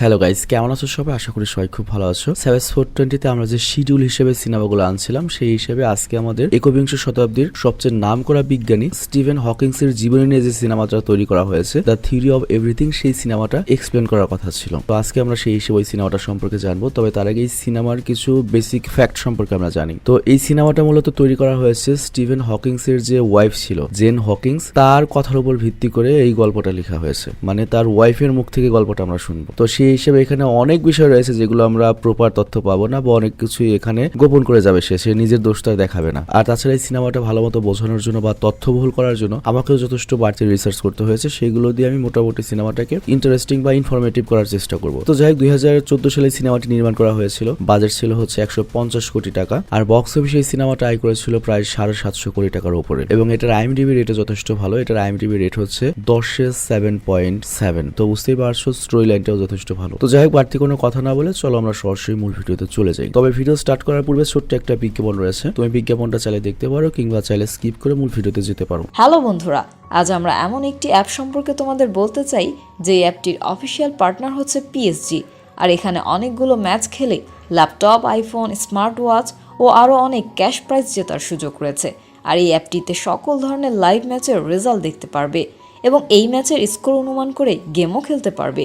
Hello guys কেমন আছো সবাই? আশা করি সবাই খুব ভালো আছো। সেভেস ফোর টোয়েন্টিতে আমরা যে শিডিউল হিসেবে সিনেমাগুলো আনছিলাম, সেই হিসেবে আজকে আমাদের একবিংশ শতাব্দীর সবচেয়ে নাম করা বিজ্ঞানী স্টিভেন হকিংস এর জীবনী নিয়ে যে সিনেমাটা তৈরি করা হয়েছে দ্য থিওরি অফ এভরিথিং সেই সিনেমাটা এক্সপ্লেন করার কথা ছিল। তো আজকে আমরা সেই হিসেবে ওই সিনেমাটা সম্পর্কে জানব, তবে তার আগে এই সিনেমার কিছু বেসিক ফ্যাক্ট সম্পর্কে আমরা জানি। তো এই সিনেমাটা মূলত তৈরি করা হয়েছে স্টিভেন হকিংস এর যে ওয়াইফ ছিল জেন হকিংস, তার কথার উপর ভিত্তি করে এই গল্পটা লেখা হয়েছে। মানে তার ওয়াইফের মুখ থেকে গল্পটা আমরা শুনব। তো সেই হিসেবে এখানে অনেক বিষয় রয়েছে যেগুলো আমরা প্রপার তথ্য পাবো না বা অনেক কিছুই এখানে গোপন করে যাবে সে সে নিজের দোষটা দেখাবে না। আর তাছাড়া এই সিনেমাটা ভালো মতো বোঝানোর জন্য বা তথ্যবহুল করার জন্য আমাকেও যথেষ্ট বাড়তি রিসার্চ করতে হয়েছে। সেগুলো দিয়ে আমি মোটামুটি সিনেমাটাকে ইন্টারেস্টিং বা ইনফরমেটিভ করার চেষ্টা করব। তো যাই হোক, দুই হাজার চোদ্দ সালে সিনেমাটি নির্মাণ করা হয়েছিল। বাজেট ছিল হচ্ছে একশো পঞ্চাশ কোটি টাকা। আর বক্স অফিসে এই সিনেমাটা আয় করেছিল প্রায় সাড়ে সাতশো কোটি টাকার উপরে। এবং এটার আইএমডিবি রেটও যথেষ্ট ভালো। এটার আইএমডিবি রেট হচ্ছে দশে সেভেন পয়েন্ট সেভেন তো বুঝতেই পারছ স্টোরি লাইনটাও যথেষ্ট ভালো। তো যাই হোক বাড়তি কোনো কথা না বলে চলো আমরা সরাসরি মূল ভিডিওতে চলে যাই। তবে ভিডিও স্টার্ট করার পূর্বে ছোট্ট একটা বিজ্ঞাপন রয়েছে। তুমি বিজ্ঞাপনটা চাইলে দেখতে পারো কিংবা চাইলে স্কিপ করে মূল ভিডিওতে যেতে পারো। হ্যালো বন্ধুরা আজ আমরা এমন একটি অ্যাপ সম্পর্কে তোমাদের বলতে চাই যে এই অ্যাপটির অফিসিয়াল পার্টনার হচ্ছে পিএসজি আর এখানে অনেকগুলো ম্যাচ খেলে ল্যাপটপ আইফোন স্মার্ট ওয়াচ ও আরও অনেক ক্যাশ প্রাইজ জেতার সুযোগ রয়েছে। আর এই অ্যাপটিতে সকল ধরনের লাইভ ম্যাচের রেজাল্ট দেখতে পারবে এবং এই ম্যাচের স্কোর অনুমান করে গেমও খেলতে পারবে।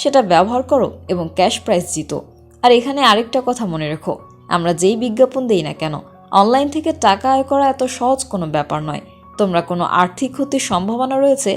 সেটা ব্যবহার করো এবং ক্যাশ প্রাইস জিতো। আর এখানে আরেকটা কথা মনে রেখো, আমরা যেই বিজ্ঞাপন দেই না কেন, অনলাইন থেকে টাকা আয় করা এত সহজ কোনো ব্যাপার নয়। তোমরা কোনো আর্থিক ক্ষতির সম্ভাবনা রয়েছে,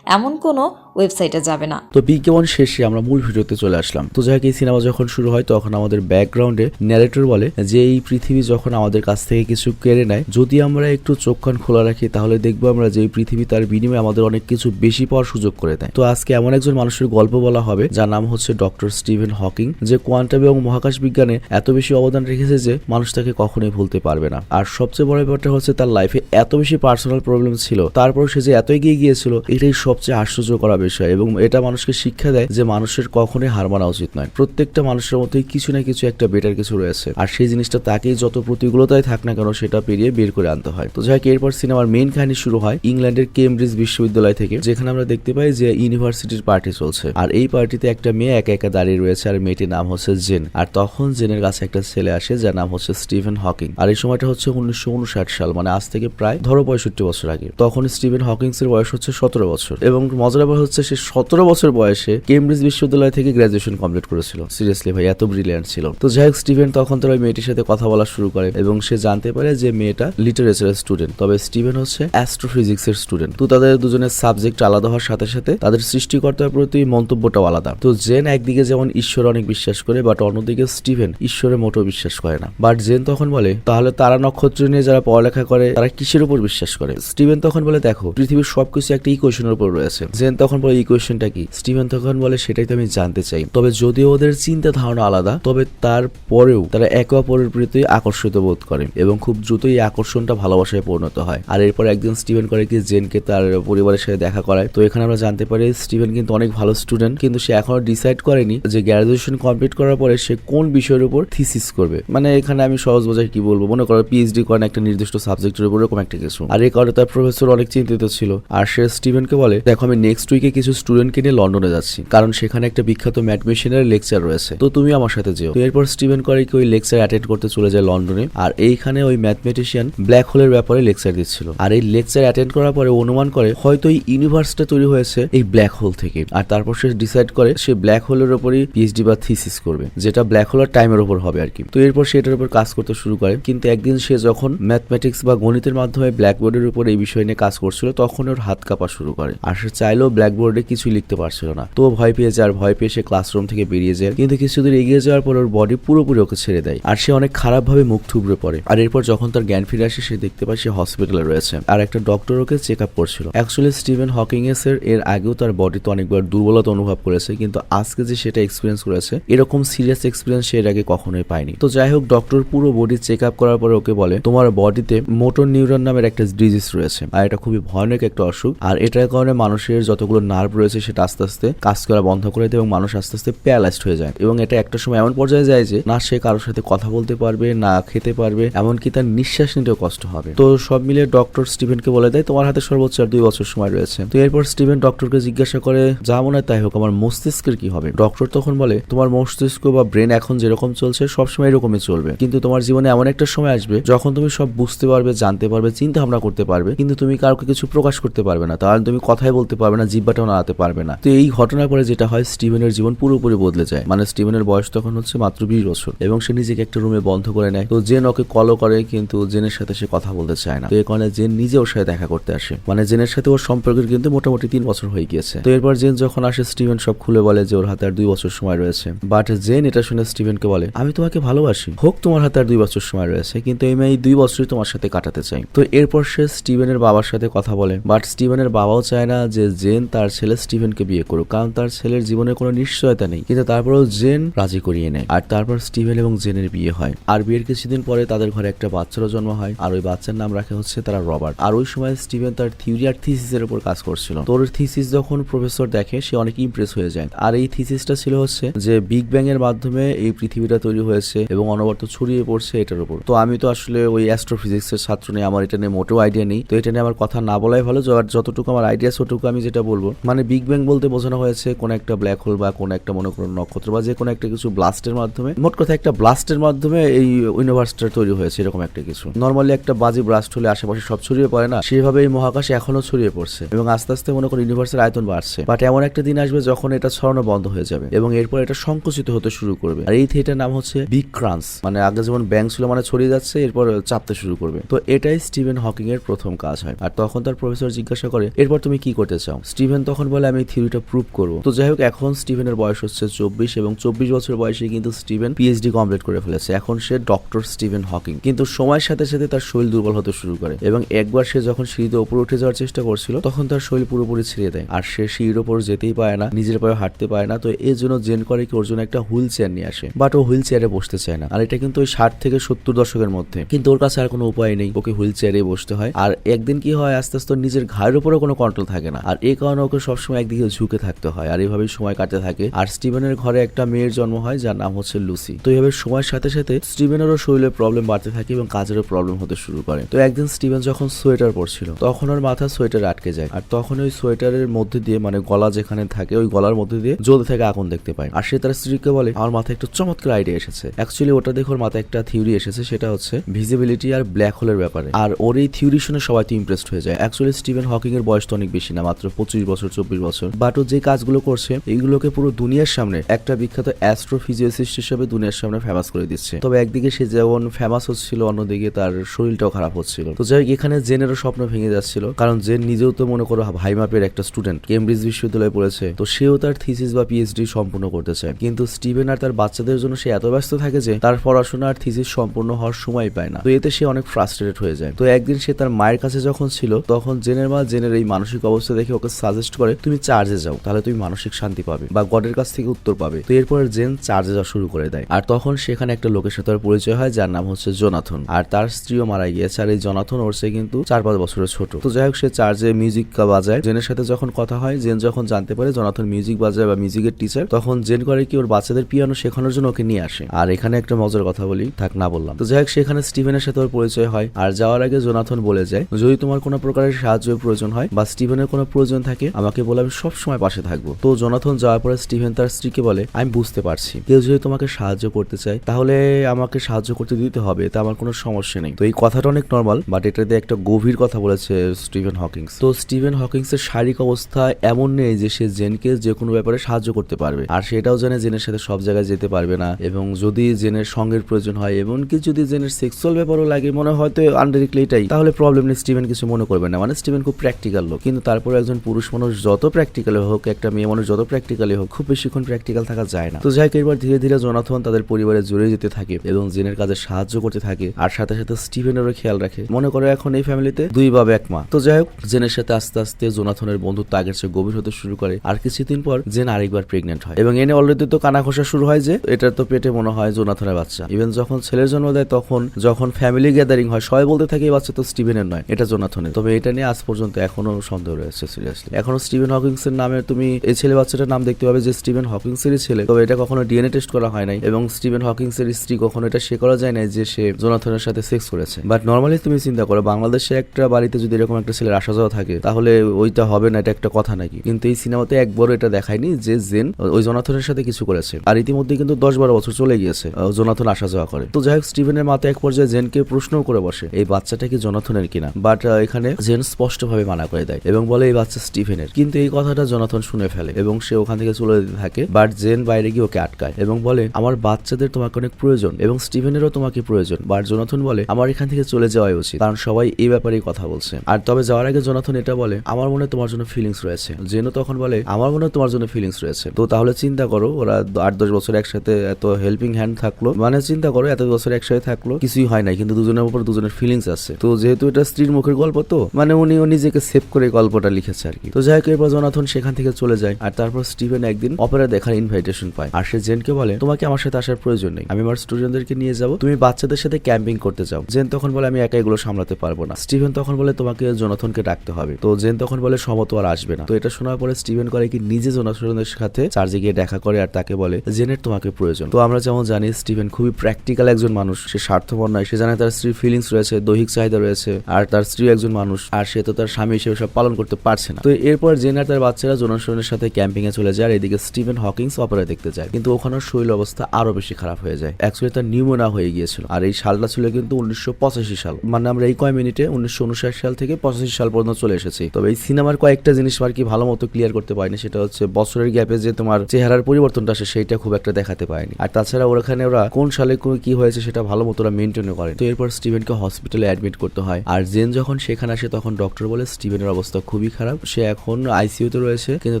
এমন কোনো ওয়েবসাইটে যাবে না। তো বিজ্ঞাপন শেষে আমরা মূল ভিডিওতে চলে আসলাম। তো যাই এই সিনেমা যখন শুরু হয়, তখন আমাদের ব্যাকগ্রাউন্ডে ন্যারেটর বলে যে, এই পৃথিবী যখন আমাদের কাছ থেকে কিছু কেড়ে নেয়, যদি আমরা একটু চোখ কান খোলা রাখি, তাহলে দেখব আমরা যে, এই পৃথিবী তার বিনিময়ে আমাদের অনেক কিছু বেশি পাওয়ার সুযোগ করে দেয়। তো আজকে এমন একজন মানুষের গল্প বলা হবে, যার নাম হচ্ছে ডক্টর স্টিভেন হকিং যে কোয়ান্টাম এবং মহাকাশ বিজ্ঞানে এত বেশি অবদান রেখেছে যে, মানুষ তাকে কখনোই ভুলতে পারবে না। আর সবচেয়ে বড় ব্যাপারটা হচ্ছে, তার লাইফে এত বেশি পার্সোনাল প্রবলেম ছিল তারপর সে যে এত এগিয়ে গিয়েছিল, এটাই সবচেয়ে আশ্চর্য করা বিষয় এবং এটা মানুষকে শিক্ষা দেয় যে মানুষের কখনোই হার মানা উচিত নয়। প্রত্যেকটা মানুষের মধ্যেই কিছু না কিছু একটা বেটার কিছু রয়েছে। আর সেই জিনিসটা তাকেই যত প্রতিকূলতায় থাক না কেন সেটা পেরিয়ে বের করে আনতে হয়। তো যাই এরপর সিনেমার মেইন কাহিনী শুরু হয় ইংল্যান্ডের কেমব্রিজ বিশ্ববিদ্যালয় থেকে, যেখানে আমরা দেখতে পাই যে ইউনিভার্সিটির পার্টি চলছে। আর এই পার্টিতে একটা মেয়ে একা একা দাঁড়িয়ে রয়েছে আর মেয়েটির নাম হচ্ছে জেন। আর তখন জেনের কাছে একটা ছেলে আসে যার নাম হচ্ছে স্টিভেন হকিং। আর এই সময়টা হচ্ছে উনিশশো উনষাট সাল মানে আজ থেকে প্রায় ধরো পঁয়ষট্টি বছর আগে। তখন স্টিভেন হকিংস এর বয়স হচ্ছে সতেরো বছর। এবং মজার ব্যাপার হচ্ছে সে সতেরো বছর বয়সে কেমব্রিজ বিশ্ববিদ্যালয় থেকে গ্রাজুয়েশন কমপ্লিট করেছিল। সিরিয়াসলি ভাই, এত ব্রিলিয়ান্ট ছিল। তো যাই হোক, স্টিভেন তখন তার ওই মেয়েটির সাথে কথা বলা শুরু করে এবং সে জানতে পারে যে মেয়েটা লিটারেচারের স্টুডেন্ট তবে স্টিভেন হচ্ছে অ্যাস্ট্রোফিজিক্স এর স্টুডেন্ট তো তাদের দুজনের সাবজেক্ট আলাদা হওয়ার সাথে সাথে তাদের সৃষ্টিকর্তার প্রতি মন্তব্যটাও আলাদা। তো জেন একদিকে যেমন ঈশ্বর অনেক বিশ্বাস করে বাট অন্যদিকে স্টিভেন ঈশ্বরে মোটেও বিশ্বাস করে না। বাট জেন তখন বলে, তাহলে তারা নক্ষত্র নিয়ে যারা পড়ালেখা করে, তারা কিসের উপর বিশ্বাস করে? স্টিভেন তখন বলে, দেখো, পৃথিবীর সবকিছু একটা ইকুয়েশনের উপর রয়েছে। জেন তখন বলে ইকুয়েশনটা কি? স্টিভেন তখন বলে, সেটাই তো আমি জানতে চাই। তবে যদিও ওদের চিন্তা ধারণা আলাদা, তবে তারপরেও তারা একে অপরের প্রতি আকর্ষিত বোধ করে এবং খুব দ্রুতই এই আকর্ষণটা ভালোবাসায় পরিণত হয়। আর এরপর একদিন স্টিভেন করে কি, জেনকে তার পরিবারের সাথে দেখা করায়। তো এখানে আমরা জানতে পারি, স্টিভেন কিন্তু অনেক ভালো স্টুডেন্ট, কিন্তু সে এখনও ডিসাইড করেনি যে গ্র্যাজুয়েশন কমপ্লিট করার পরে সে কোন বিষয়ের উপর থিসিস করবে। মানে এখানে আমি সহজ বোঝায় কি বলব? মনে করো পিএইচডি করেন একটা নির্দিষ্ট সাবজেক্টের উপর, এরকম একটা কিছু। আর এই কারণে তার প্রফেসর অনেক চিন্তিত ছিল। আর সে স্টিভেনকে বলে, দেখো, আমি নেক্সট উইকে কিছু স্টুডেন্টকে নিয়ে লন্ডনে যাচ্ছি। কারণ সেখানে একটা বিখ্যাত ম্যাথমেশিয়ানের লেকচার রয়েছে। তো তুমি আমার সাথে যেও। এরপর স্টিভেন করে কি ওই লেকচার অ্যাটেন্ড করতে চলে যায় লন্ডনে আর এইখানে ওই ম্যাথমেটিশিয়ান ব্ল্যাক হোলের ব্যাপারে লেকচার দিচ্ছিল। আর এই লেকচার অ্যাটেন্ড করার পরে অনুমান করে, হয়তো এই ইউনিভার্সটা তৈরি হয়েছে এই ব্ল্যাক হোল থেকে। আর তারপর সে ডিসাইড করে, সে ব্ল্যাক হোলের উপরই পিএইচডি বা থিসিস করবে। যেটা ব্ল্যাক হোল আর টাইমের উপর হবে আর কি তো এরপর সে এটার উপর কাজ করতে শুরু করে। কিন্তু একদিন সে যখন ম্যাথমেটিক্স বা গণিতের মাধ্যমে ব্ল্যাকবোর্ডের উপর এই বিষয় নিয়ে কাজ করছিল, তখন ওর হাত কাঁপা শুরু করে। আর সে চাইলেও ব্ল্যাকবোর্ড বোর্ডে কিছুই লিখতে পারছিল না। তো ভয় পেয়ে যায়, আর ভয় পেয়ে সে ক্লাসরুম থেকে বেরিয়ে যায়। কিন্তু কিছুদূর এগিয়ে যাওয়ার পর ওর বডি পুরোপুরি ওকে ছেড়ে দেয়। আর সে অনেক খারাপ ভাবে মুখ থুবড়ে পড়ে। আর এরপর যখন তার জ্ঞান ফিরে আসে, সে দেখতে পায় সে হসপিটালে রয়েছে। আর একটা ডক্টর ওকে চেক আপ করছিল। অ্যাকচুয়ালি স্টিভেন হকিং এর এর আগেও তার বডিতে অনেকবার দুর্বলতা অনুভব করেছে। কিন্তু আজকে যে সেটা এক্সপিরিয়েন্স করেছে, এরকম সিরিয়াস এক্সপিরিয়েন্স সে এর আগে কখনোই পায়নি। তো যাই হোক ডক্টর পুরো বডি চেক আপ করার পরে ওকে বলে, তোমার বডিতে মোটর নিউরন নামের একটা ডিজিজ রয়েছে। আর এটা খুবই ভয়ানক একটা অসুখ। আর এটার কারণে মানুষের যতগুলো নার্ভ রয়েছে সেটা আস্তে আস্তে কাজ করা বন্ধ করে দেয় এবং মানুষ আস্তে আস্তে প্যারালাইজড হয়ে যায়। এবং এটা একটা সময় এমন পর্যায়ে যায় যে না সে কারোর সাথে কথা বলতে পারবে, না খেতে পারবে, এমনকি তার নিঃশ্বাস নিতেও কষ্ট হবে। তো সব মিলিয়ে ডক্টর স্টিভেনকে বলে দেয়, তোমার হাতে সর্বোচ্চ আর দুই বছর সময় রয়েছে। তো এরপর স্টিভেন ডক্টরকে জিজ্ঞাসা করে, যা মনে হয় তাই হোক, আমার মস্তিষ্কের কি হবে? ডক্টর তখন বলে, তোমার মস্তিষ্ক বা ব্রেন এখন যেরকম চলছে সবসময় এরকমই চলবে। কিন্তু তোমার জীবনে এমন একটা সময় আসবে, যখন তুমি সব বুঝতে পারবে, জানতে পারবে চিন্তা ভাবনা করতে পারবে, কিন্তু তুমি কাউকে কিছু প্রকাশ করতে পারবে না। তাহলে তুমি কথাই বলতে পারবে না জিব্বাটাও নাড়াতে পারবে না। তো এই ঘটনার পরে যেটা হয়, স্টিভেনের জীবন পুরোপুরি বদলে যায়। মানে স্টিভেনের বয়স তখন হচ্ছে মাত্র বিশ বছর এবং সে নিজেকে একটা রুমে বন্ধ করে নেয়। তো জেন ওকে কলও করে, কিন্তু জেনের সাথে সে কথা বলতে চায় না। তো এই কারণে জেন নিজে ওর সাথে দেখা করতে আসে। মানে জেনের সাথে ওর সম্পর্কের কিন্তু মোটামুটি তিন বছর হয়ে গিয়েছে। তো এরপর জেন যখন আসে, স্টিভেন সব খুলে বলে যে ওর হাতে আর দুই বছর সময় রয়েছে। বাট জেন এটা শুনে স্টিভেনকে বলে, আমি তোমাকে ভালোবাসি। হোক তোমার হাতে আর দুই বছর সময় রয়েছে, কিন্তু এই দুই বছরই তোমার সাথে কাটাতে চাই। তো এরপর সে স্টিভেনের বাবার সাথে কথা বলে। বাট স্টিভেনের বাবাও চায় না যে জেন তার ছেলে স্টিভেনকে বিয়ে করুক, কারণ তার ছেলের জীবনে কোনো নিশ্চয়তা নেই। কিন্তু তারপরেও জেন রাজি করিয়ে নেয়। আর তারপর স্টিভেন এবং জেনের বিয়ে হয়। আর বিয়ের কিছুদিন পরে তাদের ঘরে একটা বাচ্চারও জন্ম হয়। আর ওই বাচ্চার নাম রাখা হচ্ছে তারা রবার্ট। আর ওই সময় স্টিভেন তার থিওরি আর থিসিসের উপর কাজ করছিল। তোর থিসিস যখন প্রফেসর দেখে, সে অনেক ইমপ্রেস হয়ে যায়। আর এই থিসিসটা ছিল হচ্ছে যে বিগ ব্যাং এর মাধ্যমে এই পৃথিবীটা তৈরি হয়েছে এবং অনবরত ছড়িয়ে পড়ছে এটার উপর। তো আমি তো আসলে ওই অ্যাস্ট্রোফিজিক্স এর ছাত্র নেই, আমার এটা নিয়ে মোটেও আইডিয়া নেই। তো এটা নিয়ে আমার কথা না বলাই ভালো, যতটুকু আমার আইডিয়া ততটুকু আমি যেটা বলব। মানে বিগ ব্যাং বলতে বোঝানো হয়েছে কোন একটা ব্ল্যাক হোল বা কোন একটা মনে করুন নক্ষত্র বা যে কোনো একটা কিছু ব্লাস্টের মাধ্যমে। মোট কথা একটা ব্লাস্টের মাধ্যমে এই ইউনিভার্সটা তৈরি হয়েছে এরকম একটা কিছু। নর্মালি একটা বাজি ব্লাস্ট হলে আশেপাশে সব ছড়িয়ে পড়ে না, সেভাবে এই মহাকাশে এখনও ছড়িয়ে পড়ছে এবং আস্তে আস্তে মনে করুন ইউনিভার্সের আয়তন বাড়ছে। বাট এমন একটা দিন আসবে যখন এটা ছড়ানো বন্ধ হয়ে যাবে এবং এরপর এটা সংকুচিত হতে শুরু করবে। আর এই থিয়েটার নাম হচ্ছে বিগ ক্রান্স মানে আগে যেমন ব্যাং ছিল মানে ছড়িয়ে যাচ্ছে, এরপর চাপতে শুরু করবে। তো এটাই স্টিভেন হকিং এর প্রথম কাজ হয়। আর তখন তার প্রফেসর জিজ্ঞাসা করে, এরপর তুমি কি করতে চাও? স্টিভেন তখন বলে, আমি থিওরিটা প্রুভ করব। তো যাই হোক, এখন স্টিভেনের বয়স হচ্ছে চব্বিশ এবং চব্বিশ বছর বয়সে কিন্তু স্টিভেন পিএইচডি কমপ্লিট করে ফেলেছে। এখন সে ডক্টর স্টিভেন হকিং। কিন্তু সময়ের সাথে সাথে তার শরীর দুর্বল হতে শুরু করে এবং একবার সে যখন সিঁড়িতে উপরে উঠে যাওয়ার চেষ্টা করছিল, তখন তার শরীর পুরোপুরি ছেড়ে দেয়। আর সে সিঁড়ির ওপর যেতেই পারে না, নিজের পায়ে হাঁটতে পারে না। তো এর জন্য জেন করে কি, ওর জন্য একটা হুইল চেয়ার নিয়ে আসে। বাট ও হুইল চেয়ারে বসতে চায় না। আর এটা কিন্তু ওই ষাট থেকে সত্তর দশকের মধ্যে। কিন্তু ওর কাছে আর কোনো উপায় নেই। ওকে হুইল চেয়ারে বসতে হয়। আর একদিন কি হয়, আস্তে আস্তে নিজের ঘাড়ের উপরেও কোনো কন্ট্রোল থাকে না। আর এই কারণে ওকে সবসময় একদিকে ঝুঁকে থাকতে হয়, আর এইভাবেই সময় কাটতে থাকে। আর স্টিভেনের ঘরে একটা মেয়ের জন্ম হয়, যার নাম হচ্ছে লুসি। তো এইভাবে সময়ের সাথে সাথে স্টিভেনেরও শরীরের প্রবলেম বাড়তে থাকে এবং কাজেরও প্রবলেম হতে শুরু করে। তো একদিন স্টিভেন যখন সোয়েটার পরছিল, তখন ওর মাথা সোয়েটার আটকে যায়। আর তখন ওই সোয়েটারের মধ্যে দিয়ে মানে গলা যেখানে থাকে, ওই গলার মধ্যে দিয়ে জ্বলতে থাকে আগুন দেখতে পায়। আর সে তার স্ত্রীকে বলে, আমার মাথায় একটা চমৎকার আইডিয়া এসেছে। অ্যাকচুয়ালি ওটা দেখে ওর মাথায় একটা থিওরি এসেছে, সেটা হচ্ছে ভিজিবিলিটি আর ব্ল্যাক হোলের ব্যাপারে। আর ওর এই থিওরি শুনে সবাই তো ইমপ্রেসড হয়ে যায়। অ্যাকচুয়ালি স্টিভেন হকিং এর বয়স তো অনেক বেশি না, মাত্র পঁচিশ বছর। চব্বিশ বছর। বাট যে কাজগুলো করছে, এইগুলোকে পুরো দুনিয়ার সামনে, একটা বিখ্যাত অ্যাস্ট্রোফিজিওসিস্ট হিসেবে দুনিয়ার সামনে ফেমাস করে দিচ্ছে। তবে একদিকে সে যেমন ফেমাস হচ্ছিল, অন্যদিকে তার শরীরটাও খারাপ হচ্ছিল। তো যাই এখানে জেনেরও স্বপ্ন ভেঙে যাচ্ছিল। কারণ জেন নিজেও তো মনে করো ভাই মাপের একটা স্টুডেন্ট কেমব্রিজ বিশ্ববিদ্যালয়ে পড়েছে। তো সেও তার থিসিস বা পিএইচডি সম্পূর্ণ করতে চায়। কিন্তু স্টিভেন আর তার বাচ্চাদের জন্য সে এত ব্যস্ত থাকে যে, তার পড়াশোনা আর থিসিস সম্পূর্ণ হওয়ার সময় পায় না। তো এতে সে অনেক ফ্রাস্ট্রেটেড হয়ে যায়। তো একদিন সে তার মায়ের কাছে যখন ছিল, তখন জেনের মা জেনের এই মানসিক অবস্থা দেখে ওকে সাজেস্ট করে, তুমি চার্জে যাও, তাহলে তুমি মানসিক শান্তি পাবে বা গডের কাছ থেকে উত্তর পাবে। তো এরপর জেন চার্জে যাওয়া শুরু করে দেয়। আর তখন সেখানে একটা লোকের সাথে পরিচয় হয়, যার নাম হচ্ছে জোনাথন। আর তার স্ত্রীও মারা গিয়েছে, আর এই জোনাথন ওর সে কিন্তু চার পাঁচ বছরের ছোট। তো যাই হোক, সে চার্জে মিউজিক বাজায়। জেনের সাথে যখন কথা হয়, জেন যখন জানতে পারে জোনাথন মিউজিক বাজায় বা মিউজিকের টিচার তখন জেন করে কি ওর বাচ্চাদের পিয়ানো শেখানোর জন্য ওকে নিয়ে আসে। আর এখানে একটা মজার কথা বলি, থাক না বললাম। তো যাই হোক, সেখানে স্টিভেনের সাথে ওর পরিচয় হয়। আর যাওয়ার আগে জোনাথন বলে যায়, যদি তোমার কোনো প্রকারের সাহায্যের প্রয়োজন হয় বা স্টিভেনের কোনো প্রয়োজন থাকে আমাকে বলে আমি সব সময় পাশে থাকব। তো জোনাথন যাওয়ার পরে স্টিভেন তার স্ত্রীকে বলে, আমি বুঝতে পারছি। কেউ যদি তোমাকে সাহায্য করতে চায়, তাহলে আমাকে সাহায্য করতে দিতে হবে, তা আমার কোনো সমস্যা নেই। তো এই কথাটা অনেক নর্মাল বাট এটাতে একটা গভীর কথা বলেছে স্টিভেন হকিংস। তো স্টিভেন হকিংস এর শারীরিক অবস্থা এমন নেই যে সে জেনকে যে কোনো ব্যাপারে সাহায্য করতে পারবে। আর সেটাও জানে জেনের সাথে সব জায়গায় যেতে পারবে না, এবং যদি জেনের সঙ্গের প্রয়োজন হয়, এমনকি যদি জেনের সেক্সুয়াল ব্যাপারও লাগে, মনে হয়তো আন্ডারিকলি এটাই তাহলে প্রবলেম নেই, স্টিভেন কিছু মনে করবে না। মানে স্টিভেন খুব প্র্যাকটিক্যাল লোক, কিন্তু তারপরে একজন পুরুষ মানুষ মানুষ যত প্র্যাকটিক্যালি হোক, একটা মেয়ে মানুষ যত প্র্যাকটিক্যালি হোক, খুব বেশিক্ষণ প্র্যাকটিক্যাল থাকা যায় না। তো যাই এবার ধীরে ধীরে জোনাথন তাদের পরিবারে জড়িয়ে যেতে থাকে এবং জেনের কাজে সাহায্য করতে থাকে আর সাথে সাথে স্টিভেনেরও খেয়াল রাখে। মনে করো এখন এই ফ্যামিলিতে দুই বাবা এক মা। তো যাই হোক, জেনের সাথে আস্তে আস্তে জোনাথনের বন্ধুত্ব আগের চেয়ে গভীর হতে শুরু করে আর কিছুদিন পর জেন আরেকবার প্রেগনেন্ট হয় এবং এনে অলরেডি তো কানা খসা শুরু হয় যে এটা তো পেটে মনে হয় জোনাথনের বাচ্চা। ইভেন যখন ছেলের জন্ম দেয় তখন যখন ফ্যামিলি গ্যাদারিং হয়, সবাই বলতে থাকে এই বাচ্চা তো স্টিভেনের নয়, এটা জোনাথনের। তবে এটা নিয়ে আজ পর্যন্ত এখনও সন্দেহ রয়েছে সিরিয়াসলি এখনও স্টিভেন হকিংস এর নামে তুমি এই ছেলে বাচ্চাটার নাম দেখতে পাবে যে স্টিভেন হকিংস এরই ছেলে। তবে এটা কখনো ডিএনএ টেস্ট করা হয় নাই এবং স্টিভেন হকিংস এর স্ত্রী কখনো এটা সে করা যায় না যে সে জোনাথনের সাথে সেক্স করেছে। বাট নর্মালি তুমি চিন্তা করো, বাংলাদেশে একটা বাড়িতে যদি এরকম একটা ছেলের আসা যাওয়া থাকে, তাহলে ওইটা হবে না, এটা একটা কথা নাকি? কিন্তু এই সিনেমাতে একবারও এটা দেখায়নি যে জেন ওই জোনাথনের সাথে কিছু করেছে। আর ইতিমধ্যে কিন্তু দশ বারো বছর চলে গিয়েছে জোনাথন আসা যাওয়া করে। তো যাই হোক, স্টিভেনের মাথায় এক পর্যায়ে জেনকে প্রশ্ন করে বসে, এই বাচ্চাটা কি জোনাথনের কিনা? বাট এখানে জেন স্পষ্টভাবে মানা করে দেয় এবং বলে, এই বাচ্চা স্টিভেনের। কিন্তু এই কথাটা জোনাথন শুনে ফেলে এবং সে ওখান থেকে চলে যেতে থাকে বাট জেন বাইরে গিয়ে ওকে আটকায় এবং বলে, আমার বাচ্চাদের তোমাকে অনেক প্রয়োজন এবং স্টিভেনেরও তোমাকে প্রয়োজন। বাট জোনাথন বলে, আমার এখান থেকে চলে যাওয়াই উচিত। কারণ সবাই এই ব্যাপারে কথা বলছে। আর তবে যাওয়ার আগে জোনাথন এটা বলে, আমার মনে তোমার জন্য ফিলিংস রয়েছে। জেনও তখন বলে, আমার মনে তোমার জন্য ফিলিংস রয়েছে। তো তাহলে চিন্তা করো, ওরা আট দশ বছর একসাথে এত হেল্পিং হ্যান্ড থাকল। মানে চিন্তা করো, এত বছর একসাথে থাকল, কিছুই হয় নাই, কিন্তু দুজনের উপর দুজনের ফিলিংস আছে। তো যেহেতু এটা স্ত্রীর মুখের গল্প তো মানে উনি নিজেকে সেভ করে গল্পটা লিখেছে আর কি। তো যাই হোক সেখান থেকে চলে যায় আর তারপর স্টিভেন একদিন অপেরা দেখার ইনভাইটেশন পায়। আর সে জেনকে বলে, তোমাকে আমার সাথে আসার প্রয়োজন নেই। আমি আমার স্টুডেন্টদেরকে নিয়ে যাব। তুমি বাচ্চাদের সাথে ক্যাম্পিং করতে যাও। জেন তখন বলে, আমি একা এগুলো সামলাতে পারব না। স্টিভেন তখন বলে, তোমাকে জোনাথনকে ডাকতে হবে। তো জেন তখন বলে সমত আর আসবে না। তো এটা শোনার পরে স্টিভেন করে কি, নিজে জোনাথনের সাথে চার্জে গিয়ে দেখা করে আর তাকে বলে, জেনের তোমাকে প্রয়োজন। তো আমরা যেমন জানি, স্টিভেন খুবই প্র্যাকটিক্যাল একজন মানুষ। সে স্বার্থপর নয়। সে জানে তার স্ত্রীর ফিলিংস রয়েছে, দৈহিক চাহিদা রয়েছে, আর তার স্ত্রী একজন মানুষ। আর সে তো তার স্বামী হিসেবে সব পালন করতে পারছে না। তো এরপর জেন আর তার বাচ্চারা জোনাথনের সাথে ক্যাম্পিং এ চলে যায় এদিকে স্টিভেন হকিংস অপেরা দেখতে যায়। কিন্তু ওখানের শরীর অবস্থা আরও বেশি খারাপ হয়ে যায়। অ্যাকচুয়ালি তার নিউমোনা হয়ে গিয়েছিল। আর এই সালটা ছিল কিন্তু উনিশশো পঁচাশি সাল। মানে আমরা এই কয় মিনিটে উনিশশো উনষাট সাল থেকে পঁচাশি সাল পর্যন্ত চলে এসেছি। তবে এই সিনেমার কয়েকটা জিনিস আর কি ভালো মতো ক্লিয়ার করতে পারিনি। সেটা হচ্ছে বছরের গ্যাপে যে তোমার চেহারার পরিবর্তনটা আসে, সেইটা খুব একটা দেখাতে পারেনি। আর তাছাড়া ওখানে ওরা কোন সালে কোন- কি হয়েছে সেটা ভালো মতো ওরা মেনটেনও করে তো এরপর স্টিভেনকে হসপিটালে অ্যাডমিট করতে হয়। আর জেন যখন সেখানে আসে, তখন ডক্টর বলে স্টিভেনের অবস্থা খুবই খারাপ। সে এখন আইসিইউতে রয়েছে, কিন্তু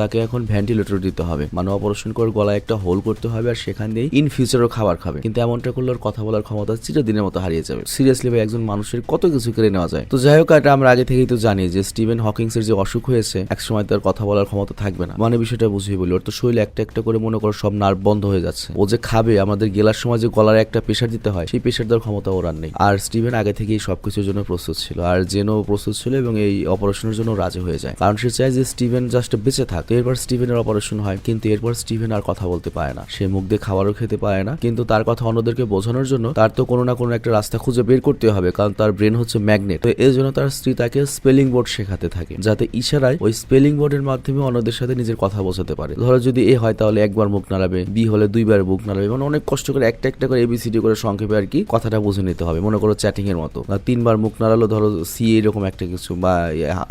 তাকে এখন ভেন্টিলেটর দিতে হবে। মানে অপারেশন করে গলায় একটা হোল করতে হবে আর সেখান দিয়ে ইন ফিউচারও খাবার খাবে। কিন্তু এমনটা করলে কথা বলার ক্ষমতা চিরদিনের মতো হারিয়ে যাবে। সিরিয়াসলি ভাই, একজন মানুষের কত কিছু কেড়ে নেওয়া যায়? তো যাই হোক, এটা আমরা আগে থেকেই তো জানি যে স্টিভেন হকিংস এর যে অসুখ হয়েছে, একসময় তার কথা বলার ক্ষমতা থাকবে না। মানে বিষয়টা বুঝিয়ে বলি, ওর তো শরীর একটা একটা করে মনে করো সব নার্ভ বন্ধ হয়ে যাচ্ছে। ও যে খাবে, আমাদের গেলার সময় যে গলার একটা প্রেশার দিতে হয়, সেই প্রেশার দেওয়ার ক্ষমতা ওর আর নেই। আর স্টিভেন আগে থেকেই সবকিছুর জন্য প্রস্তুত ছিল, আর জেনও প্রস্তুত ছিল এবং এই অপারেশনের জন্য রাজি হয়ে যায়। কারণ সে চায় যে স্টিভেন জাস্ট বেঁচে থাক, এরপর স্টিভেনের অপারেশন হয়, কিন্তু এরপর স্টিভেন আর কথা বলতে পারে না। সে মুখ দিয়ে খাবারও খেতে পারে না, কিন্তু তার কথা অন্যদেরকে বোঝানোর জন্য তার তো কোনো না কোনো একটা রাস্তা খুঁজে বের করতে হবে, কারণ তার ব্রেন হচ্ছে ম্যাগনেট তো এর জন্য তার স্ত্রী তাকে স্পেলিং বোর্ড শেখাতে থাকে, যাতে ইশারায় ওই স্পেলিং বোর্ডের মাধ্যমে অন্যদের সাথে নিজের কথা বোঝাতে পারে। ধরো যদি এ হয়, তাহলে একবার মুখ নাড়াবে, বি হলে দুইবার মুখ নাড়াবে মানে অনেক কষ্ট করে একটা একটা করে এবিসিডি করে সংক্ষেপে আর কি কথাটা বুঝে নিতে হবে, মনে করো চ্যাটিং এর মতো। তিনবার মুখ নাড়ালো, ধরো সি এরকম একটা কিছু, বা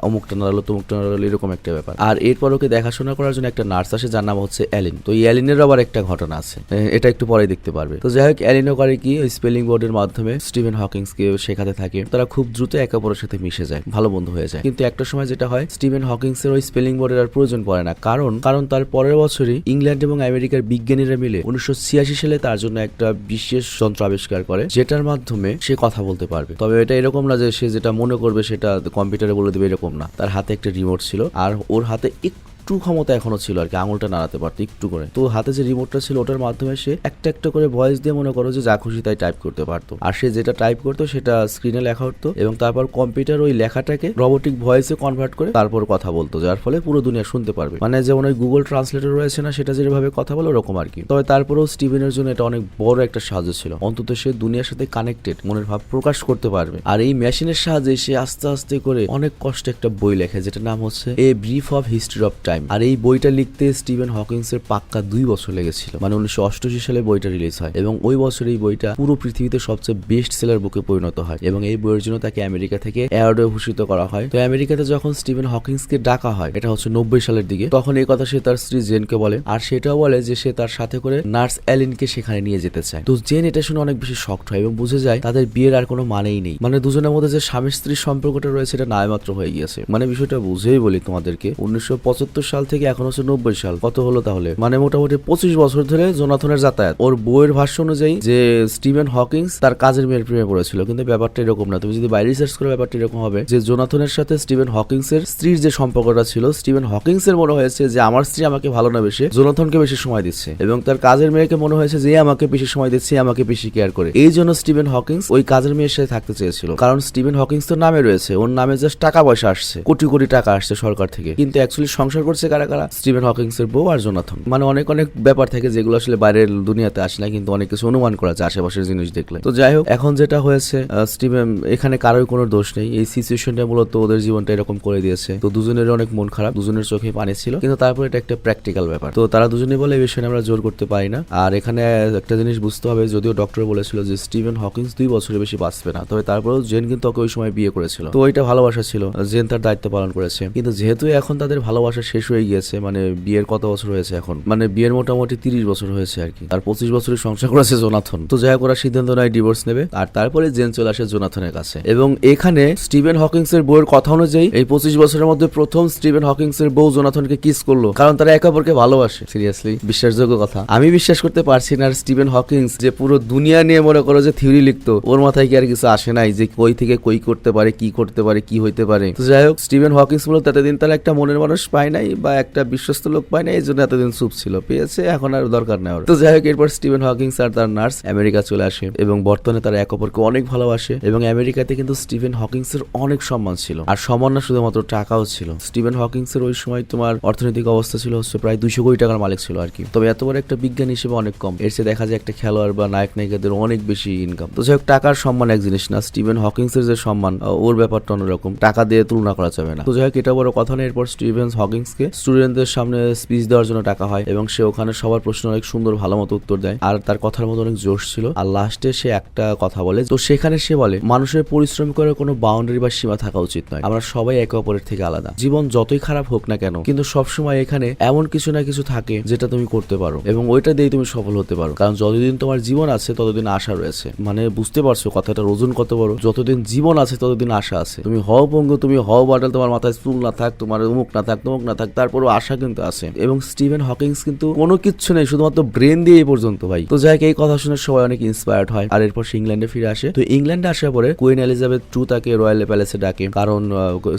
অমুকটা নাড়ালো, তমুকটা নাড়ালো, এরকম একটা ব্যাপার। আর এরপর ওকে দেখাশোনা করার জন্য একটা নার্স আসে, যার নাম হচ্ছে অ্যালিন। তো এই আবার একটা ঘটনা আছে। এটা একটু পরে দেখতে পারবে। তো যাই হোক অ্যালিনও করে কি স্পেলিং বোর্ডের মাধ্যমে স্টিভেন হকিংসকে শেখাতে থাকে। তারা খুব দ্রুত একে অপরের সাথে মিশে যায়, ভালো বন্ধু হয়ে যায়। কিন্তু একটা সময় যেটা হয়, স্টিভেন হকিংস এর ওই স্পেলিং বোর্ডের আর প্রয়োজন পড়ে না। কারণ কারণ তার পরের বছরই ইংল্যান্ড এবং আমেরিকার বিজ্ঞানীরা মিলে উনিশশো ছিয়াশি সালে তার জন্য একটা বিশেষ যন্ত্র আবিষ্কার করে, যেটার মাধ্যমে সে কথা বলতে পারবে। তবে এটা এরকম না যে সে যেটা মনে করবে সেটা কম্পিউটারে বলে দেবে, এরকম না। তার হাতে একটা রিমোট ছিল। আর ওর হাতে একটু ক্ষমতা এখনও ছিল আর কি, আঙুলটা নাড়াতে পারতো একটু করে। তো হাতে যে রিমোটটা ছিল ওটার মাধ্যমে সে একটা একটা করে ভয়েস দিয়ে মনে করো যে যা খুশি তাই টাইপ করতে পারতো। আর সে যেটা টাইপ করতো সেটা স্ক্রিনে লেখা হতো এবং তারপর কম্পিউটার ওই লেখাটাকে রবোটিক ভয়েসে কনভার্ট করে তারপর কথা বলতো, যার ফলে পুরো দুনিয়া শুনতে পারবে। মানে যেমন ওই গুগল ট্রান্সলেটর রয়েছে না, সেটা যেভাবে কথা বলে ওরকম আর কি। তবে তারপরেও স্টিভেনের জন্য এটা অনেক বড় একটা সাহায্য ছিল। অন্তত সে দুনিয়ার সাথে কানেক্টেড মনের ভাব প্রকাশ করতে পারবে। আর এই মেশিনের সাহায্যে সে আস্তে আস্তে করে অনেক কষ্টে একটা বই লেখে যেটা নাম হচ্ছে a brief of history of time time আর এই বইটা লিখতে স্টিভেন হকিংস এর পাক্কা দুই বছর লেগেছিল মানে উনিশশো অষ্টআশি সালে বইটা রিলিজ হয় এবং ওই বছর এই বইটা পুরো পৃথিবীতে সবচেয়ে বেস্ট সেলার বুকে পরিণত হয় এবং এই বইয়ের জন্য তাকে আমেরিকা থেকে অ্যাওয়ার্ডে ভূষিত করা হয়। তো আমেরিকাতে যখন স্টিভেন হকিংস কে ডাকা হয়, এটা হচ্ছে নব্বই সালের দিকে, তখন এই কথা সে তার স্ত্রী জেনকে বলে আর সেটাও বলে যে সে তার সাথে করে নার্স অ্যালিনকে সেখানে নিয়ে যেতে চায়। তো জেন এটা শুনে অনেক বেশি শক্ট হয় এবং বুঝে যায় তাদের বিয়ের আর কোনো মানেই নেই। মানে দুজনের মধ্যে যে স্বামী স্ত্রীর সম্পর্কটা রয়েছে, এটা নায়মাত্র হয়ে গিয়েছে। মানে বিষয়টা বুঝেই বলি তোমাদেরকে, উনিশশো পঁচাত্তর পঁচাত্তর সাল থেকে এখন হচ্ছে নব্বই সাল। কত হলো তাহলে? মানে মোটামুটি পঁচিশ বছর ধরে জোনাথনের যাতায়াত। ওর বইয়ের ভাষ্য অনুযায়ী যে স্টিভেন হকিংস তার কাজের মেয়ের প্রেমে পড়েছিল। কিন্তু ব্যাপারটা এরকম না। তুমি যদি বাইরে রিসার্চ করে, ব্যাপারটা এরকম হবে যে জোনাথনের সাথে স্টিভেন হকিংস এর স্ত্রীর যে সম্পর্কটা ছিল, স্টিভেন হকিংস এর মনে হয়েছে যে আমার স্ত্রী আমাকে ভালো না বেশি জোনাথনকে বেশি সময় দিচ্ছে এবং তার কাজের মেয়েকে মনে হয়েছে যে আমাকে বেশি সময় দিচ্ছে আমাকে বেশি কেয়ার করে। এই জন্য স্টিভেন হকিংস ওই কাজের মেয়ের সাথে থাকতে চেয়েছিল। কারণ স্টিভেন হকিংস তো নামে রয়েছে। ওর নামে জাস্ট টাকা পয়সা আসছে। কোটি কোটি টাকা আসছে সরকার থেকে। কিন্তু অ্যাকচুয়ালি সংসার করছে কারা কারা? স্টিভেন হকিংস এর বউ আর জোনাথন। মানে অনেক অনেক ব্যাপার থাকে যেগুলো আসলে বাইরের দুনিয়াতে আসে না, কিন্তু অনেক কিছু অনুমান করা যায় আশেপাশের জিনিস দেখলে। তো যাই হোক, এখন যেটা হয়েছে স্টিভেন, এখানে কারোর কোনো দোষ নেই। এই সিচুয়েশনটা মূলত ওদের জীবনটা এরকম করে দিয়েছে। তো দুজনের অনেক মন খারাপ, দুজনের চোখে পানি ছিল, কিন্তু তারপর এটা একটা প্র্যাকটিক্যাল ব্যাপার। তো তারা দুজনেই বলে, এই বিষয়ে আমরা জোর করতে পারি না। আর এখানে একটা জিনিস বুঝতে হবে, যদিও ডক্টর বলেছিল যে স্টিভেন হকিংস দুই বছরের বেশি বাঁচবে না, তবে তারপরেও জেন কিন্তু ওকে ওই সময় বিয়ে করেছিল। তো ওইটা ভালোবাসা ছিল জেন তার দায়িত্ব পালন করেছে। কিন্তু যেহেতু এখন তাদের ভালোবাসা শেষ হয়ে গিয়েছে মানে বিয়ের কত বছর হয়েছে এখন? মানে বিয়ের মোটামুটি তিরিশ বছর হয়েছে আর কি। আর পঁচিশ বছরের সংসার করেছে জোনাথন। তো যাই হোক, ওরা সিদ্ধান্ত নেয় ডিভোর্স নেবে, আর তারপরে জেন চলে আসে জোনাথনের কাছে। এবং এখানে স্টিভেন হকিংস এর বইয়ের কথা অনুযায়ী এই পঁচিশ বছরের মধ্যে প্রথম স্টিভেন হকিংস এর বউ জোনাথনকে কিস করল, কারণ তারা একে অপরকে ভালোবাসে। সিরিয়াসলি বিশ্বাসযোগ্য কথা। আমি বিশ্বাস করতে পারছি না আর স্টিভেন হকিংস যে পুরো দুনিয়া নিয়ে মনে করো যে থিওরি লিখতো, ওর মাথায় কি আর কিছু আসে নাই যে কই থেকে কই করতে পারে, কি করতে পারে, কি হইতে পারে? তো যাই হোক, স্টিভেন হকিংস মূলত এতদিন তারা একটা মনের মানুষ পায় নাই বা একটা বিশ্বস্ত লোক পায় নাই এই জন্য এতদিন চুপ ছিল। পেয়েছে, এখন আর দরকার নেই তো যাই হোক, এরপর স্টিভেন হকিংস আর তার নার্স আমেরিকা চলে আসে এবং বর্তমানে তারা এক অপরকে অনেক ভালোবাসে এবং আমেরিকাতে কিন্তু স্টিভেন হকিংস এর অনেক সম্মান ছিল। আর সম্মান না শুধুমাত্র টাকাও ছিল। স্টিভেন হকিংস এর ওই সময় তোমার অর্থনৈতিক অবস্থা ছিল হচ্ছে প্রায় দুশো কোটি টাকার মালিক ছিল আর কি। তবে এত বড় একটা বিজ্ঞান হিসেবে অনেক কম। এর চেয়ে দেখা যায় একটা খেলোয়াড় বা নায়ক নায়িকাদের অনেক বেশি ইনকাম তো যাই হোক, টাকার সম্মান এক জিনিস না, স্টিভেন হকিংস এর যে সম্মান ওর ব্যাপারটা অন্যরকম। টাকা দিয়ে তুলনা করা যাবে না। তো যাই হোক, এটা বড় কথা না, এরপর স্টিভেন হকিংস কে স্টুডেন্টদের সামনে স্পিচ দেওয়ার জন্য টাকা হয় এবং সে ওখানে সবার প্রশ্ন অনেক সুন্দর, ভালো মতো উত্তর দেয়। আর তার কথার মতো অনেক জোশ ছিল। আর লাস্টে সে একটা কথা বলে। তো সেখানে সে বলে, মানুষের পরিশ্রম করার কোনো বাউন্ডারি বা সীমা থাকা উচিত নয়। আমরা সবাই একে অপরের থেকে আলাদা। জীবন যতই খারাপ হোক না কেন, কিন্তু সবসময় এখানে এমন কিছু না কিছু থাকে যেটা তুমি করতে পারো এবং ওইটা দিয়েই তুমি সফল হতে পারো। কারণ যতদিন তোমার জীবন আছে, ততদিন আশা রয়েছে। মানে বুঝতে পারছ কথাটার ওজন কত বড়? যতদিন জীবন আছে, ততদিন আশা আছে। তুমি হও পঙ্গু, তুমি হও বাটাল তোমার মাথায় চুল না থাক, তোমার উমুক না থাক, তমুক না থাক তারপরও আশা কিন্তু আছে। এবং স্টিভেন হকিংস কিন্তু কোনো কিচ্ছু নেই, শুধুমাত্র ব্রেন দিয়ে এই পর্যন্ত ভাই। তো যাই এই কথা শুনে সবাই অনেক ইন্সপায়ার্ড হয়। আর এরপর সে ইংল্যান্ডে ফিরে আসে। তো ইংল্যান্ডে আসার পরে কুইন এলিজাবেথ টু তাকে রয়্যাল প্যালেসে ডাকে। কারণ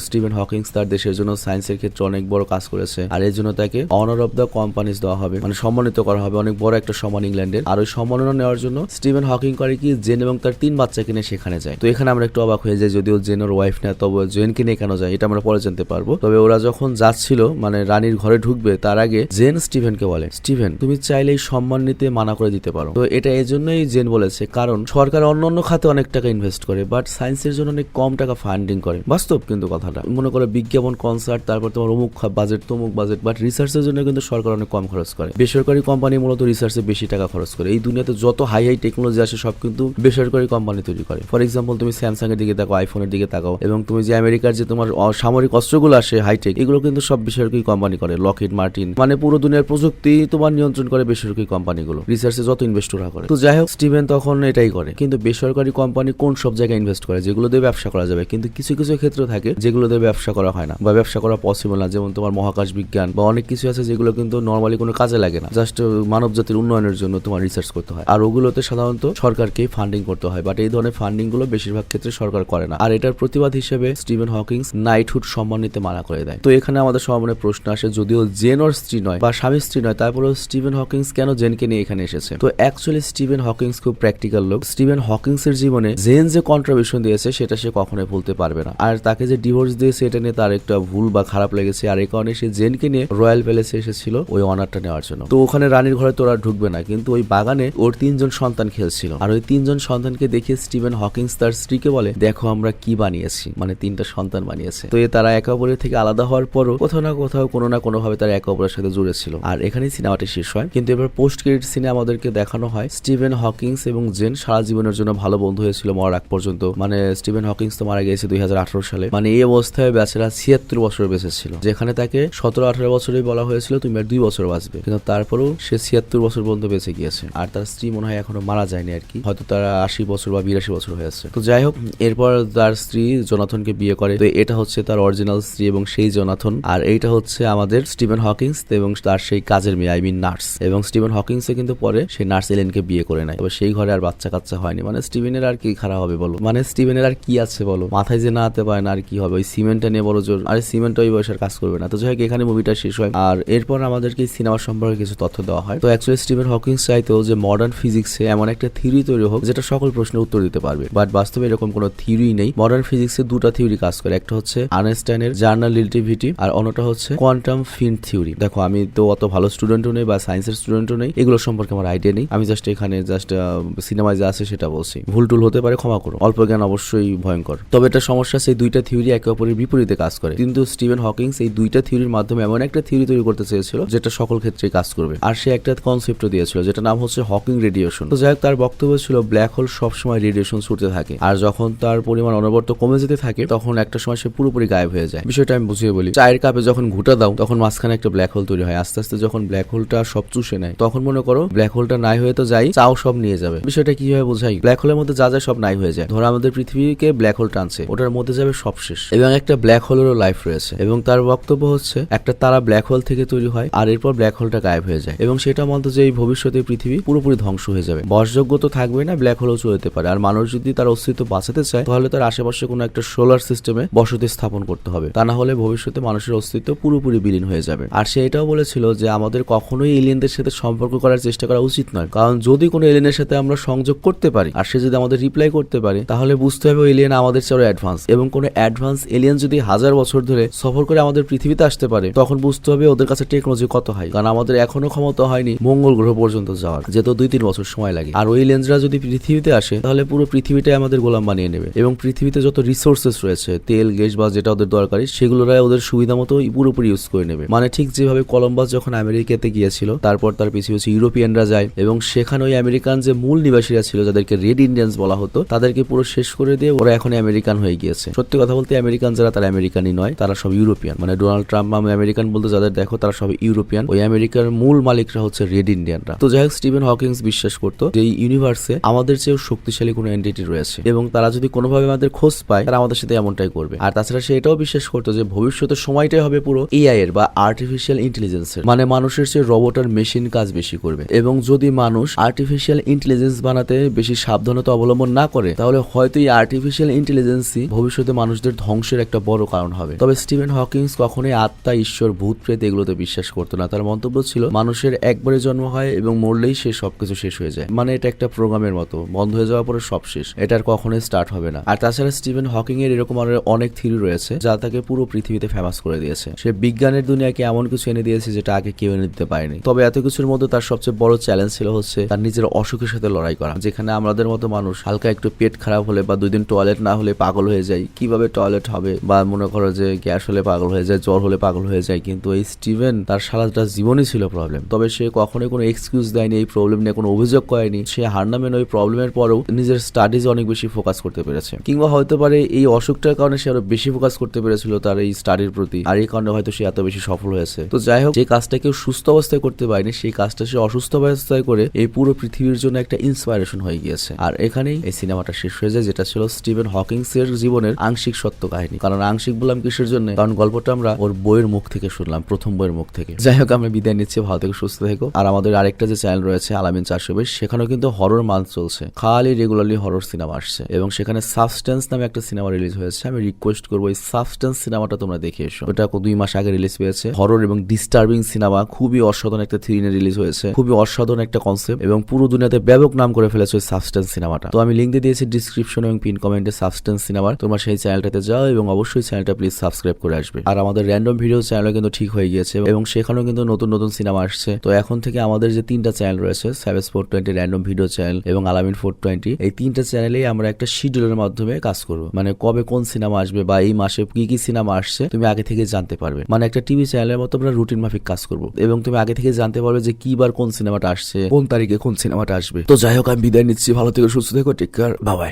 স্টিভেন হকিংস তার দেশের জন্য সায়েন্সের ক্ষেত্রে অনেক বড় কাজ করেছে। আর এর জন্য তাকে অনার অফ দ্য কোম্পানিজ দেওয়া হবে। মানে সম্মানিত করা হবে। অনেক বড় একটা সম্মান ইংল্যান্ডের। আর ওই সম্মাননা নেওয়ার জন্য স্টিভেন হকিং করে কি, জেন এবং তার তিন বাচ্চা কিনে সেখানে যায়। তো এখানে আমরা একটু অবাক হয়ে যাই, যদিও জেনের ওয়াইফ না তবে জেনকে নিয়ে কেন যায়, এটা আমরা পরে জানতে পারব। তবে ওরা যখন যাচ্ছিল মানে রানীর ঘরে ঢুকবে, তার আগে জেন স্টিভেনকে বলে। স্টিভেন, তুমি চাইলেই সম্মান নিতে মানা করে দিতে পারো। তো এটা এই জন্যই জেন বলেছে, কারণ সরকার অন্য অন্য খাতে অনেক টাকা ইনভেস্ট করে বাট সায়েন্সের জন্য অনেক কম টাকা ফান্ডিং করে। বাস্তব কিন্তু কথাটা। মনে করো বিজ্ঞাপন কনসার্ট তারপর তোমার অমুক বাজেট তমুক বাজেট বাট রিসার্চের জন্য কিন্তু সরকার অনেক কম খরচ করে। বেসরকারি কোম্পানি মূলত রিসার্চে বেশি টাকা খরচ করে। এই দুনিয়াতে যত হাই হাই টেকনোলজি আসে, সব কিন্তু বেসরকারি কোম্পানি তৈরি করে। ফর এক্সাম্পল তুমি স্যামসাং এর দিকে তাকাও আইফোনের দিকে তাকাও, এবং তুমি যে আমেরিকার যে তোমার সামরিক অস্ত্রগুলো আসে হাইটেক এগুলো কিন্তু সব বেসরকারি কোম্পানি করে লকহিড মার্টিন মানে পুরো দুনিয়ার প্রযুক্তি তোমার নিয়ন্ত্রণ করে বেসরকারি কোম্পানিগুলো রিসার্চে যত ইনভেস্টরা করে। তো যাই হোক স্টিভেন তখন এটাই করে। কিন্তু বেসরকারি কোম্পানি কোন সব জায়গায় ইনভেস্ট করে? যেগুলো দিয়ে ব্যবসা করা যাবে। কিন্তু কিছু কিছু ক্ষেত্র থাকে যেগুলো দিয়ে ব্যবসা করা হয় না, বা ব্যবসা করা পসিবল না। যেমন তোমার মহাকাশ বিজ্ঞান, বা অনেক কিছু আছে যেগুলো কিন্তু নর্মালি কোনো কাজে লাগে না। জাস্ট মানব জাতির উন্নয়নের জন্য তোমার রিসার্চ করতে হয়। আর ওগুলোতে সাধারণত সরকারকেই ফান্ডিং করতে হয়। বাট এই ধরনের ফান্ডিংগুলো বেশিরভাগ ক্ষেত্রে সরকার করে না। আর এটার প্রতিবাদ হিসেবে স্টিভেন হকিংস নাইটহুড সম্মান নিতে মানা করে দেয়। তো এখানে আমাদের সবার মনে প্রশ্ন আসে যদিও জেন ওর স্ত্রী নয় বা স্বামী স্ত্রী নয়, তারপরেও স্টিভেন হকিংস কেন জেনকে নিয়ে এখানে এসেছে? তো অ্যাকচুয়ালি স্টিভেন হকিংস খুব প্র্যাকটিক্যাল লোক। স্টিভেন হকিংস এর জীবনে জেন যে কন্ট্রিবিউশন দিয়েছে, সেটা সে কখনোই ভুলতে পারবে না। আর তাকে যে ডিভোর্স দিয়েছে, এটা নিয়ে তার একটা ভুল বা খারাপ লেগেছে। আর এই কারণে সে জেনকে নিয়ে রয়্যাল প্যালেসে এসেছিল ওই অনারটা নেওয়ার জন্য। তো ওখানে রানীর ঘরে তোরা ঢুকবে না, কিন্তু ওই বাগানে ওর তিনজন সন্তান খেলছিল। আর ওই তিনজন সন্তানকে দেখে স্টিভেন হকিংস তার স্ত্রীকে বলে, দেখো আমরা কি বানিয়েছি। মানে তিনটা সন্তান বানিয়েছে। তো এ তারা একে অপরের থেকে আলাদা হওয়ার পরও কোথাও না কোথাও কোনো না কোনোভাবে তারা একে অপরের সাথে জুড়ে ছিল। আর এখানেই সিনেমাটি শেষ হয়। কিন্তু এবার পোস্ট ক্রেডিট সিনে আমাদেরকে দেখানো হয় স্টিভেন হকিংস এবং জেন সারা জীবনের জন্য ভালো বন্ধু হয়েছিল মরার আগ পর্যন্ত। মানে স্টিভেন হকিংস তো মারা গিয়েছে দুই হাজার আঠারো সালে। মানে এই অবস্থায় বেচারা ছিয়াত্তর বছর বেঁচে ছিল। যেখানে তাকে সতেরো আঠারো বছরেই বলা হয়েছিল, তুমি আর দুই বছর বাঁচবে। কিন্তু তারপরেও সে ছিয়াত্তর বছর পর্যন্ত বেঁচে গিয়েছে। আর তার স্ত্রী মনে হয় এখনও মারা যায়নি আর কি। হয়তো তারা আশি বছর বা বিরাশি বছর হয়েছে তো যাই হোক, এরপর তার স্ত্রী জোনাথনকে বিয়ে করে। তো এটা হচ্ছে তার অরিজিনাল স্ত্রী এবং সেই জোনাথন। আর এইটা হচ্ছে আমাদের স্টিভেন হকিংস এবং তার সেই কাজের মেয়ে আই মিন নার্স। এবং স্টিভেন হকিংসে কিন্তু পরে সেই নার্স এলেনকে বিয়ে করে নেয়। তবে সেই ঘরে আর বাচ্চা কাচ্চা হয়নি। মানে স্টিভেনের আর কি খারাপ হবে বলো? মানে স্টিভেনের আর কি আছে বলো? মাথায় যে না আতে পারে না আর কি হবে? ওই সিমেন্টটা নিয়ে বড় জোর। আরে সিমেন্ট ওই বয়সের কাজ করবে না। তো যাই হোক, এখানে মুভিটা শেষ হয়। আর এরপর আমাদেরকে সিনেমা সম্পর্কে কিছু তথ্য দেওয়া হয়। তো অ্যাকচুয়ালি স্টিভেন হকিংস চাইতো যে মডার্ন ফিজিক্সে এমন একটা থিওরি তৈরি হোক, যেটা সকল প্রশ্নের উত্তর দিতে পারবে। বাট বাস্তবে এরকম কোনো থিওরি নেই। মডার্ন ফিজিক্সে দুটো থিওরি কাজ করে। একটা হচ্ছে আনস্টাইনের জার্নাল রিলেটিভিটি আর অন্যটা হচ্ছে কোয়ান্টাম ফিল্ড থিওরি। দেখো, আমি তো অত ভালো স্টুডেন্টও নেই বা সায়েন্সের স্টুডেন্টও নেই, এগুলো সম্পর্কে আমার আইডিয়া নেই। আমি জাস্ট এখানে জাস্ট সিনেমায় যা আছে সেটা বলছি। ভুল টুল হতে পারে, ক্ষমা করো। অল্প জ্ঞান অবশ্যই ভয়ঙ্কর। তবে এটা সমস্যা, সেই দুইটা থিওরি একে অপরের বিপরীতে কাজ করে। কিন্তু স্টিভেন হকিংস এই দুইটা থিওরির মাধ্যমে এমন একটা থিওরি তৈরি করতে চেয়েছিল, যেটা সকল ক্ষেত্রে কাজ করবে। আর সে একটা কনসেপ্টও দিয়েছিল যেটা নাম হচ্ছে হকিং রেডিয়েশন তো যাই তার বক্তব্য ছিল ব্ল্যাক হোল সবসময় রেডিয়েশন ছুটতে থাকে। আর যখন তার পরিমাণ অনবরত কমে যেতে থাকে, তখন একটা সময় সে পুরোপুরি গায়েব হয়ে যায়। বিষয়টা আমি বুঝিয়ে বলি। চায়ের কাপে যখন ঘুটা দাও, তখন মাঝখানে একটা ব্ল্যাক হোল তৈরি হয়। আস্তে আস্তে যখন ব্ল্যাক হোলটা সব চুষে নেয়, তখন মনে করো ব্ল্যাক হোলটা নাই হয়ে তো যাই, চাও সব নিয়ে যাবে। বিষয়টা কীভাবে বোঝাই? ব্ল্যাক হোলের মধ্যে যা যা সব নাই হয়ে যায়। ধরো আমাদের পৃথিবীকে ব্ল্যাক হোল টানছে, ওটার মধ্যে যাবে সব শেষ। এবং একটা ব্ল্যাক হোলেরও লাইফ রয়েছে। এবং তার বক্তব্য হচ্ছে, একটা তারা ব্ল্যাক হোল থেকে তৈরি হয়, আর এরপর ব্ল্যাক হোলটা গায়েব হয়ে যায়। এবং সেটা মতো যে এই ভবিষ্যতে পৃথিবী পুরোপুরি ধ্বংস হয়ে যাবে। বসযোগ্য তো থাকবে না ব্ল্যাক হোলও চলে যেতে পারে। আর মানুষ যদি তার অস্তিত্ব বাঁচাতে চায়, তাহলে তার আশেপাশে কোনো একটা সোলার সিস্টেমে বসতি স্থাপন করতে হবে। তা না হলে ভবিষ্যতে মানুষের অস্তিত্ব পুরোপুরি বিলীন হয়ে যাবে। আর সে এটাও বলেছিল যে আমাদের কখনোই এলিয়েনদের সাথে সম্পর্ক করার চেষ্টা করা উচিত নয়। কারণ যদি কোনো এলিয়েনের সাথে আমরা সংযোগ করতে পারি আর সে যদি আমাদের রিপ্লাই করতে পারে, তাহলে বুঝতে হবে এলিয়েন আমাদের চেয়ে অ্যাডভান্স এবং কোনো অ্যাডভান্স এলিয়েন যদি হাজার বছর ধরে সফর করে আমাদের পৃথিবীতে আসতে পারে, তখন বুঝতে হবে ওদের কাছে টেকনোলজি কত হয় কারণ আমাদের এখনও ক্ষমতা হয়নি মঙ্গল গ্রহ পর্যন্ত যাওয়ার, যেহেতু দুই তিন বছর সময় লাগে। আর ওই লেন্সরা যদি পৃথিবীতে আসে, তাহলে পুরো পৃথিবীটাই আমাদের গোলাম বানিয়ে নেবে। এবং পৃথিবীতে যত রিসোর্সেস রয়েছে, তেল, গ্যাস বা যেটা ওদের দরকারি, সেগুলোরাই ওদের সুবিধা মতো পুরোপুরি ইউজ করে নেবে। মানে ঠিক যেভাবে কলম্বাস যখন আমেরিকাতে গিয়েছিল, তারপর তার পিছিয়ে হচ্ছে ইউরোপিয়ানরা যায় এবং সেখানে ওই আমেরিকান যে মূল নিবাসীরা ছিল, যাদেরকে রেড ইন্ডিয়ান্স বলা হতো, তাদেরকে পুরো শেষ করে দিয়ে ওরা এখন আমেরিকান হয়ে গিয়েছে। সত্যি কথা বলতে আমেরিকান যারা, তারা আমেরিকানই নয়, তারা সব ইউরোপিয়ান। মানে ডোনাল্ড ট্রাম্প আমি আমেরিকান বলতে যাদের দেখো, তারা সব ইউরোপিয়ান। ওই আমেরিকার মূল মালিকরা হচ্ছে রেড ইন্ডিয়ানরা। তো যাই হোক, স্টিভেন হকিংস বিশ্বাস করতো যে এই ইউনিভার্সে আমাদের চেয়েও শক্তিশালী কোনো এন্টিটি রয়েছে এবং তারা যদি কোনোভাবে আমাদের খোঁজ পায়, তারা আমাদের সাথে এমনটাই করবে। আর তাছাড়া সে এটাও বিশ্বাস করতো যে ভবিষ্যতের সময়টাই হবে পুরো এআই এর বা আর্টিফিশিয়াল ইন্টেলিজেন্সের মানে মানুষের চেয়ে রোবট আর মেশিন কাজ বেশি করবে। এবং যদি মানুষ আর্টিফিশিয়াল ইন্টেলিজেন্স বানাতে বেশি সাবধানতা অবলম্বন না করে, তাহলে হয়তো এই আর্টিফিশিয়াল ইন্টেলিজেন্সই ভবিষ্যতে মানুষদের ধ্বংসের একটা বড় কারণ হবে। তবে স্টিভেন হকিংস কখনোই আত্মা, ঈশ্বর, ভূত প্রেত এগুলোতে বিশ্বাস করতো না। তার মন্তব্য ছিল, মানুষের একবারে জন্ম হয় এবং মরলেই সে সবকিছু শেষ হয়ে যায়। মানে এটা একটা প্রোগ্রামের মতো, বন্ধ হয়ে যাওয়ার পরে সব শেষ। এটার কখনোই স্টার্ট হবে না। আর তাছাড়া স্টিভেন হকিং এর এরকম অনেক থিওরি রয়েছে, যা তাকে পুরো পৃথিবীতে ফেমাস করে দিয়েছে। সে বিজ্ঞানের দুনিয়াকে এমন কিছু এনে দিয়েছে যেটা আগে কেউ এনে দিতে পারেনি। তবে এত কিছুর মধ্যে তার সবচেয়ে বড় চ্যালেঞ্জ ছিল হচ্ছে তার নিজের অসুখের সাথে লড়াই করা, যেখানে আমাদের মতো মানুষ হালকা একটু পেট খারাপ হলে বা দুই দিন টয়লেট না হলে পাগল হয়ে যায় কীভাবে টয়লেট হবে? বা মনে করো যে গ্যাস হলে পাগল হয়ে যায়, জ্বর হলে পাগল হয়ে যায়, কিন্তু এই স্টিভেন তার সারাটা জীবনই ছিল প্রবলেম তবে সে কখনোই কোনো এক্সকিউজ দেয়নি, এই প্রবলেম নিয়ে কোনো অভিযোগ করেনি। সে হার না মেনে ওই প্রবলেমের পরেও নিজের স্টাডিজ অনেক বেশি ফোকাস করতে পেরেছে। কিংবা হয়তো পারে এই অসুখটার কারণে সে আরও বেশি ফোকাস করতে পেরেছিল তার এই স্টাডির প্রতি। আর এই কারণে হয়তো সে এত বেশি সফল হয়েছে। তো যাই হোক যে কাজটা কেউ সুস্থ অবস্থায় করতে পারেনি, সেই কাজটা সে অসুস্থ অবস্থায় করে এই পুরো পৃথিবীর জন্য একটা ইন্সপাইরেশন হয়ে গিয়েছে। আর এখানেই এই সিনেমাটা শেষ হয়ে যায়, যেটা ছিল স্টিভেন হকিংস এর জীবনের আংশিক সত্য কাহিনী। কারণ আংশিক বললাম কিসের জন্য? কারণ গল্পটা আমরা ওর বইয়ের মুখ থেকে শুনলাম, প্রথম বইয়ের মুখ থেকে। যাই হোক আমরা বিদায় নিচ্ছি, ভালো থেকে, সুস্থ থেকো। আর আমাদের আরেকটা যে চ্যানেল রয়েছে, আলামিন চারশো বিশ সেখানেও কিন্তু হরর মান্থ চলছে। খালি রেগুলারলি হরর সিনেমা আসছে। এবং সেখানে সাবস্টেন্স নামে একটা সিনেমা রিলিজ হয়েছে। আমি রিকোয়েস্ট করব এই সাবস্টেন্স সিনেমাটা তোমরা দেখে এসো। ওটা দুই মাস আগে রিলিজ পেয়েছে হরর এবং ডিস্টার্বিং সিনেমা খুবই অসাধারণ একটা থ্রিনে রিলিজ হয়েছে। খুবই অসাধারণ একটা কনসেপ্ট এবং পুরো দুনিয়াতে ব্যাপক নাম করে ফেলেছে ওই সাবস্টেন্স সিনেমাটা তো আমি লিঙ্ক দিয়ে দিয়েছি ডিসক্রিপশন এবং পিন কমেন্টে সাবস্টেন্স সিনেমার তোমরা সেই চ্যানেলটাতে যাও এবং অবশ্যই চ্যানেলটা প্লিজ সাবস্ক্রাইব করে আসবে। আর আমাদের র্যান্ডম ভিডিও চ্যানেল কিন্তু ঠিক হয়ে গিয়েছে এবং সেখানেও কিন্তু নতুন নতুন সিনেমা আসছে। তো এখন থেকে আমাদের যে তিনটা চ্যানেল রয়েছে সেভেস four twenty random video channel এবং আলামিন ফোর টোয়েন্টি এই তিনটা চ্যানেলেই আমরা একটা শিডিউলের মাধ্যমে কাজ করব। মানে কবে কোন সিনেমা আসবে বা এই মাসে কি কি সিনেমা আসছে, তুমি আগে থেকে জানতে পারবে। পারবে। মানে একটা টিভি চ্যানেলের মতো আমরা রুটিন মাফিক কাজ করব। এবং তুমি আগে থেকে জানতে পারবে যে কি বার কোন সিনেমাটা আসছে, কোন তারিখে কোন সিনেমাটা আসবে। তো যাই হোক, আমি বিদায় নিচ্ছি। ভালো থেকে, সুস্থ থেকো টেক কেয়ার বাবাই